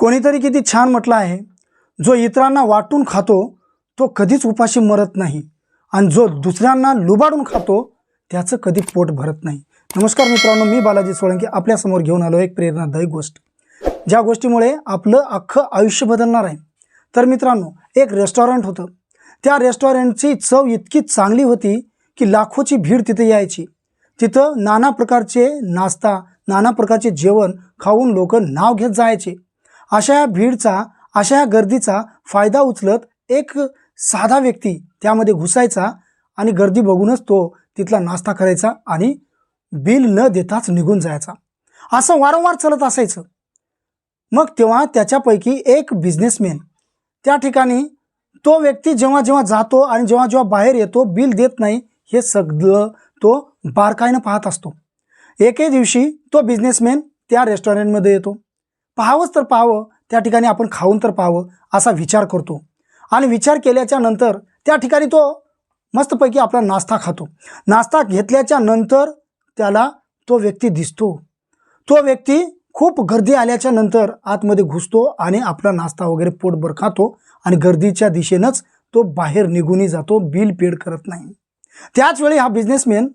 कोणीतरी किती छान म्हटलं आहे जो इतरांना वाटून खातो तो कधीच उपाशी मरत नाही. आणि जो दुसऱ्यांना लुबाडून खातो त्याचं कधी पोट भरत नाही. नमस्कार मित्रांनो मी बालाजी सोळंकी आपल्यासमोर घेऊन आलो एक प्रेरणादायी गोष्ट. ज्या गोष्टीमुळे आपलं अख्खं आयुष्य बदलणार आहे. तर मित्रांनो एक रेस्टॉरंट होतं. त्या रेस्टॉरंटची चव इतकी चांगली होती की लाखोची भीड तिथे यायची. तिथं नाना प्रकारचे नाश्ता नाना प्रकारचे जेवण खाऊन लोक नाव घेत जायचे. अशा या भीडचा अशा या गर्दीचा फायदा उचलत एक साधा व्यक्ती त्यामध्ये घुसायचा आणि गर्दी बघूनच तो तिथला नाश्ता करायचा आणि बिल न देताच निघून जायचा. असं वारंवार चलत असायचं. मग तेव्हा त्याच्यापैकी एक बिझनेसमॅन त्या ठिकाणी तो व्यक्ती जेव्हा जेव्हा जातो आणि जेव्हा जेव्हा बाहेर येतो बिल देत नाही हे सगळं तो बारकाईनं पाहत असतो. एके दिवशी तो बिझनेसमॅन त्या रेस्टॉरंटमध्ये येतो. पाहावंच तर पाहावं त्या ठिकाणी आपण खाऊन तर पाहावं असा विचार करतो. आणि विचार केल्याच्यानंतर त्या ठिकाणी तो मस्तपैकी आपला नाश्ता खातो. नाश्ता घेतल्याच्या नंतर त्याला तो व्यक्ती दिसतो. तो व्यक्ती खूप गर्दी आल्याच्यानंतर आतमध्ये घुसतो आणि आपला नाश्ता वगैरे पोटभर खातो आणि गर्दीच्या दिशेनंच तो बाहेर निघूनही जातो बिल पेड करत नाही. त्याचवेळी हा बिझनेसमॅन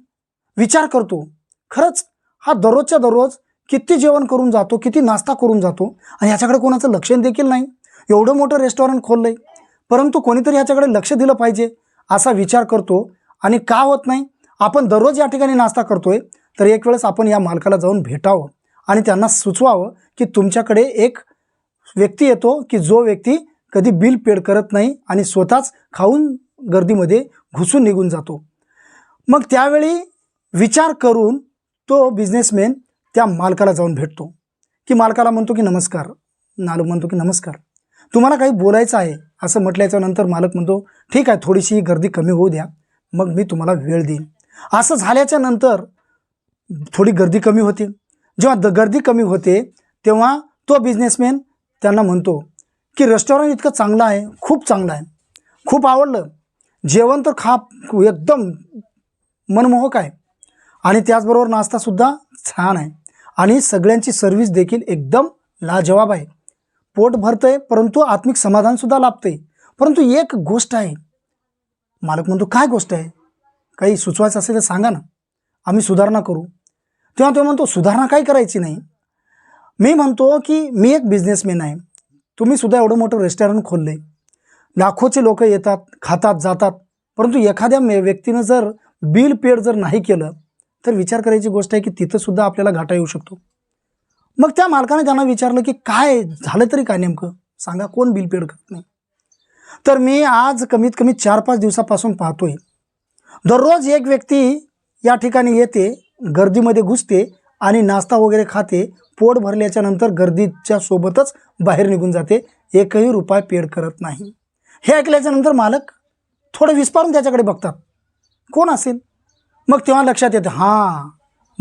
विचार करतो. खरंच हा दररोजच्या दररोज किती जेवण करून जातो किती नाश्ता करून जातो आणि ह्याच्याकडे कोणाचं लक्ष देखील नाही. एवढं मोठं रेस्टॉरंट खोललं आहे परंतु कोणीतरी ह्याच्याकडे लक्ष दिलं पाहिजे असा विचार करतो आणि का होत नाही? आपण दररोज या ठिकाणी नाश्ता करतोय तर एक वेळेस आपण या मालकाला जाऊन भेटावं आणि त्यांना सुचवावं की तुमच्याकडे एक व्यक्ती येतो की जो व्यक्ती कधी बिल पेड करत नाही आणि स्वतःच खाऊन गर्दीमध्ये घुसून निघून जातो. मग त्यावेळी विचार करून तो बिझनेसमॅन त्या मालकाला जाऊन भेटतो. की मालकाला म्हणतो की नमस्कार. नालू म्हणतो की नमस्कार. तुम्हाला काही बोलायचं आहे असं म्हटल्याच्या नंतर मालक म्हणतो ठीक आहे थोडीशी गर्दी कमी होऊ द्या. मग मी तुम्हाला वेळ देईन. असं झाल्याच्यानंतर थोडी गर्दी कमी होते. जेव्हा द गर्दी कमी होते तेव्हा तो बिझनेसमॅन त्यांना म्हणतो की रेस्टॉरंट इतकं चांगलं आहे खूप चांगलं आहे. खूप आवडलं. जेवण तर खा एकदम मनमोहक आहे. आणि त्याचबरोबर नाश्तासुद्धा छान आहे. आणि सगळ्यांची सर्व्हिस देखील एकदम लाजवाब आहे. पोट भरतंय परंतु आत्मिक समाधानसुद्धा लाभतंय. परंतु एक गोष्ट आहे. मालक म्हणतो काय गोष्ट आहे? काही सुचवायचं असेल तर सांगा ना. आम्ही सुधारणा करू. तेव्हा तो म्हणतो सुधारणा काही करायची नाही. मी म्हणतो की मी एक बिझनेसमॅन आहे. तुम्ही सुद्धा एवढं मोठं रेस्टॉरंट खोललं आहे लाखोचे लोक येतात खातात जातात. परंतु एखाद्या मे व्यक्तीनं जर बिल पेड जर नाही केलं तर विचार करायची गोष्ट आहे की तिथं सुद्धा आपल्याला घाटा येऊ शकतो. मग त्या मालकाने त्यांना विचारलं की काय झालं तरी काय नेमकं? सांगा कोण बिल पेड करत नाही? तर मी आज कमीत कमी चार पाच दिवसापासून पाहतोय. दररोज एक व्यक्ती या ठिकाणी येते गर्दीमध्ये घुसते आणि नाश्ता वगैरे खाते पोट भरल्याच्या नंतर गर्दीच्या सोबतच बाहेर निघून जाते एकही रुपये पेड करत नाही. हे ऐकल्याच्या नंतर मालक थोडं विस्पारून त्याच्याकडे बघतात. कोण असेल? मग तेव्हा लक्षात येतं हां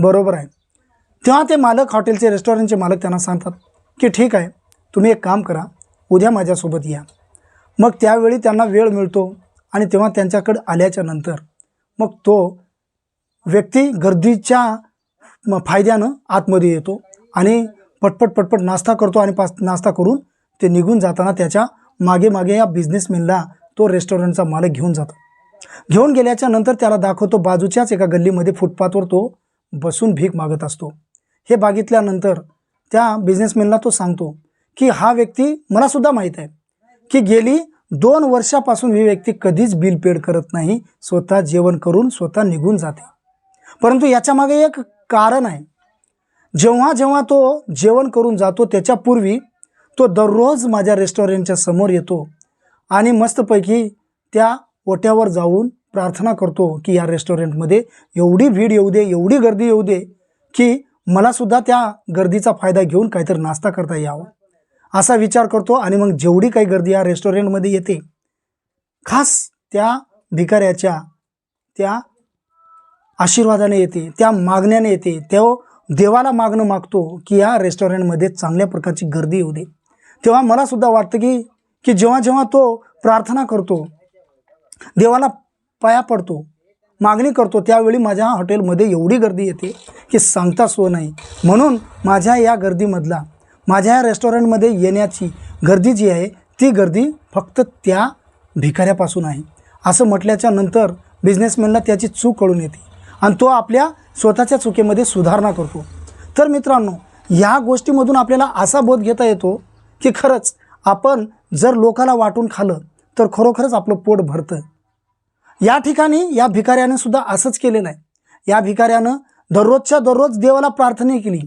बरोबर आहे. तेव्हा ते मालक हॉटेलचे रेस्टॉरंटचे मालक त्यांना सांगतात की ठीक आहे तुम्ही एक काम करा उद्या माझ्यासोबत या. मग त्यावेळी त्यांना वेळ मिळतो आणि तेव्हा त्यांच्याकडं आल्याच्यानंतर मग तो व्यक्ती गर्दीच्या म- फायद्यानं आतमध्ये येतो आणि पटपट पटपट नाश्ता करतो आणि पास नाश्ता करून ते निघून जाताना त्याच्यामागे मागे या बिझनेसमॅनला तो रेस्टॉरंटचा मालक घेऊन जातो. घेऊन गेल्याच्यानंतर त्याला दाखवतो बाजूच्याच एका गल्लीमध्ये फुटपाथवर तो बसून भीक मागत असतो. हे बघितल्यानंतर त्या बिझनेसमॅनला तो सांगतो की हा व्यक्ती मला सुद्धा माहीत आहे की गेली दोन वर्षापासून ही व्यक्ती कधीच बिल पेड करत नाही स्वतः जेवण करून स्वतः निघून जाते. परंतु याच्यामागे एक कारण आहे. जेव्हा जेव्हा तो जेवण करून जातो त्याच्यापूर्वी तो दररोज माझ्या रेस्टॉरंटच्या समोर येतो आणि मस्तपैकी त्या ओट्यावर जाऊन प्रार्थना करतो की या रेस्टॉरंटमध्ये एवढी भीड येऊ दे एवढी गर्दी येऊ दे की मलासुद्धा त्या गर्दीचा फायदा घेऊन काहीतरी नाश्ता करता यावा. असा विचार करतो आणि मग जेवढी काही गर्दी या रेस्टॉरंटमध्ये येते खास त्या भिकाऱ्याच्या त्या आशीर्वादाने येते त्या मागण्याने येते तो देवाला मागणं मागतो की या रेस्टॉरंटमध्ये चांगल्या प्रकारची गर्दी येऊ दे. तेव्हा मलासुद्धा वाटतं की की जेव्हा जेव्हा तो प्रार्थना करतो देवाला पाया पडतो मागणी करतो त्यावेळी माझ्या हॉटेलमध्ये एवढी गर्दी येते की सांगता सो नाही. म्हणून माझ्या या गर्दीमधला माझ्या या रेस्टॉरंटमध्ये येण्याची गर्दी जी आहे ती गर्दी फक्त त्या भिकाऱ्यापासून आहे. असं म्हटल्याच्या नंतर बिझनेसमॅनला त्याची चूक कळून येते आणि तो आपल्या स्वतःच्या चुकीमध्ये सुधारणा करतो. तर मित्रांनो या गोष्टीमधून आपल्याला असा बोध घेता येतो की खरंच आपण जर लोकाला वाटून खाल्लं तर खरोखरच आपलं पोट भरतं या ठिकाणी या भिकाऱ्यानं सुद्धा असंच केलेलं आहे. या भिकाऱ्यानं दररोजच्या दररोज देवाला प्रार्थना केली.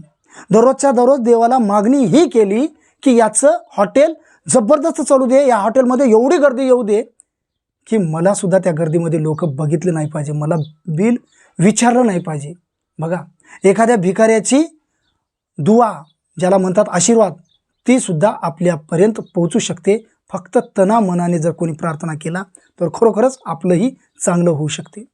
दररोजच्या दररोज देवाला मागणी ही केली की याचं हॉटेल जबरदस्त चालू दे या हॉटेलमध्ये एवढी गर्दी येऊ दे की मला सुद्धा त्या गर्दीमध्ये लोक बघितले नाही पाहिजे मला बिल विचारलं नाही पाहिजे. बघा एखाद्या भिकाऱ्याची दुवा ज्याला म्हणतात आशीर्वाद ती सुद्धा आपल्यापर्यंत पोहोचू शकते फक्त तना मनाने जर कोणी प्रार्थना केला तर खरोखरच आपलंही चांगलं होऊ शकते.